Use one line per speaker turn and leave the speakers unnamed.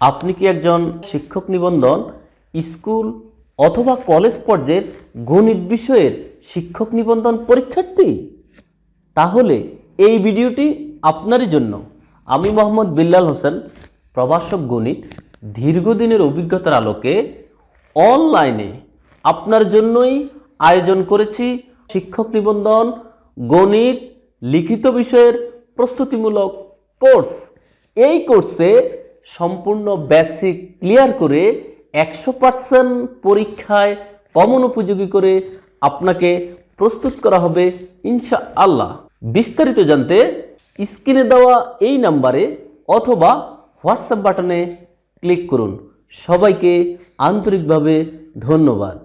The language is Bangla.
আপনি কি একজন শিক্ষক নিবন্ধন, স্কুল অথবা কলেজ পর্যায়ের গণিত বিষয়ের শিক্ষক নিবন্ধন পরীক্ষার্থী? তাহলে এই ভিডিওটি আপনারই জন্য। আমি মোহাম্মদ বিল্লাল হোসেন, প্রভাষক গণিত, দীর্ঘদিনের অভিজ্ঞতার আলোকে অনলাইনে আপনার জন্যই আয়োজন করেছি শিক্ষক নিবন্ধন, গণিত, লিখিত বিষয়ের প্রস্তুতিমূলক কোর্স। এই কোর্সে সম্পূর্ণ বেসিক ক্লিয়ার করে একশো পার্সেন্ট পরীক্ষায় কমন উপযোগী করে আপনাকে প্রস্তুত করা হবে ইনশা আল্লাহ বিস্তারিত জানতে স্ক্রিনে দেওয়া এই নাম্বারে অথবা হোয়াটসঅ্যাপ বাটনে ক্লিক করুন। সবাইকে আন্তরিকভাবে ধন্যবাদ।